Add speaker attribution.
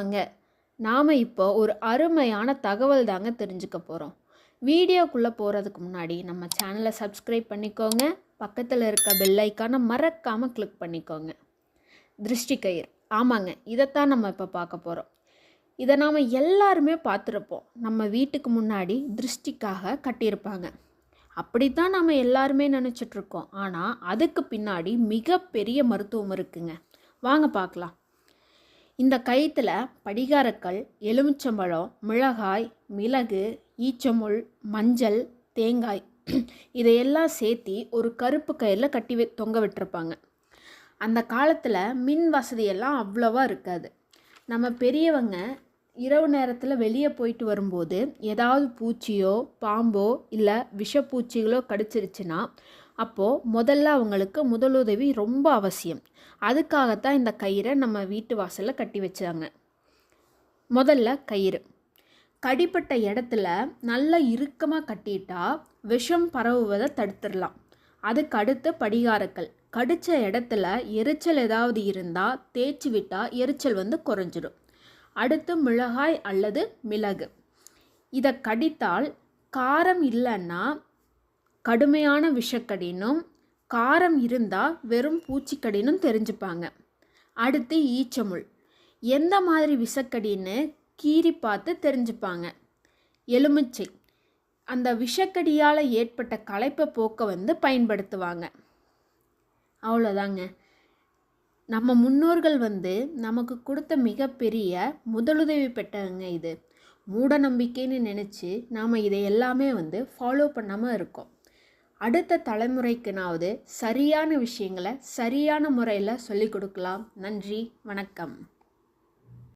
Speaker 1: ஆமாங்க நாம் இப்போ ஒரு அருமையான தகவல் தாங்க தெரிஞ்சுக்க போகிறோம் வீடியோக்குள்ளே போகிறதுக்கு முன்னாடி நம்ம சேனலை சப்ஸ்கிரைப் பண்ணிக்கோங்க. பக்கத்தில் இருக்க பெல்லைக்கான மறக்காமல் கிளிக் பண்ணிக்கோங்க. திருஷ்டி கயிறு. ஆமாங்க இதைத்தான் நம்ம இப்போ பார்க்க போகிறோம் இதை நாம் எல்லாருமே பார்த்துருப்போம். நம்ம வீட்டுக்கு முன்னாடி திருஷ்டிக்காக கட்டியிருப்பாங்க. அப்படித்தான் நம்ம எல்லாருமே நினச்சிட்ருக்கோம் ஆனால் அதுக்கு பின்னாடி மிகப்பெரிய மருத்துவம் இருக்குங்க. வாங்க பார்க்கலாம். இந்த கயித்துல படிகாரக்கல் எலுமிச்சம்பழம் மிளகாய் மிளகு ஈச்சமுள் மஞ்சள் தேங்காய் இதையெல்லாம் சேர்த்தி ஒரு கருப்பு கயிறில் கட்டி தொங்க விட்டுருப்பாங்க. அந்த காலத்தில் மின் வசதியெல்லாம் அவ்வளோவா இருக்காது. நம்ம பெரியவங்க இரவு நேரத்தில் வெளியே போயிட்டு வரும்போது ஏதாவது பூச்சியோ பாம்போ இல்லை விஷப்பூச்சிகளோ கடிச்சிருச்சுன்னா அப்போது முதல்ல அவங்களுக்கு முதலுதவி ரொம்ப அவசியம். அதுக்காகத்தான் இந்த கயிறை நம்ம வீட்டு வாசலில் கட்டி வச்சாங்க. முதல்ல கயிறு. கடிப்பட்ட இடத்துல நல்லா இறுக்கமாக கட்டிட்டா விஷம் பரவுவதை தடுத்துடலாம். அதுக்கு அடுத்து படிகாரக்கல். கடித்த இடத்துல எரிச்சல் ஏதாவது இருந்தால் தேய்ச்சி விட்டால் எரிச்சல் வந்து குறைஞ்சிடும். அடுத்து மிளகாய் அல்லது மிளகு. இதை கடித்தால் காரம் இல்லைன்னா கடுமையான விஷக்கடினும் காரம் இருந்தால் வெறும் பூச்சிக்கடினும் தெரிஞ்சுப்பாங்க. அடுத்து ஈச்சமுள். எந்த மாதிரி விஷக்கடின்னு கீறி பார்த்து தெரிஞ்சுப்பாங்க. எலுமிச்சை. அந்த விஷக்கடியால் ஏற்பட்ட களைப்பை போக்க வந்து பயன்படுத்துவாங்க. அவ்வளோதாங்க. நம்ம முன்னோர்கள் வந்து நமக்கு கொடுத்த மிகப்பெரிய முதலுதவி பெற்றவங்க இது. மூட நம்பிக்கைன்னு நினச்சி நாம் இதை எல்லாமே வந்து ஃபாலோ பண்ணாமல் இருக்கோம். அடுத்த தலைமுறைக்குனாவது சரியான விஷயங்களை சரியான முறையில் சொல்லிக் கொடுக்கலாம். நன்றி வணக்கம்.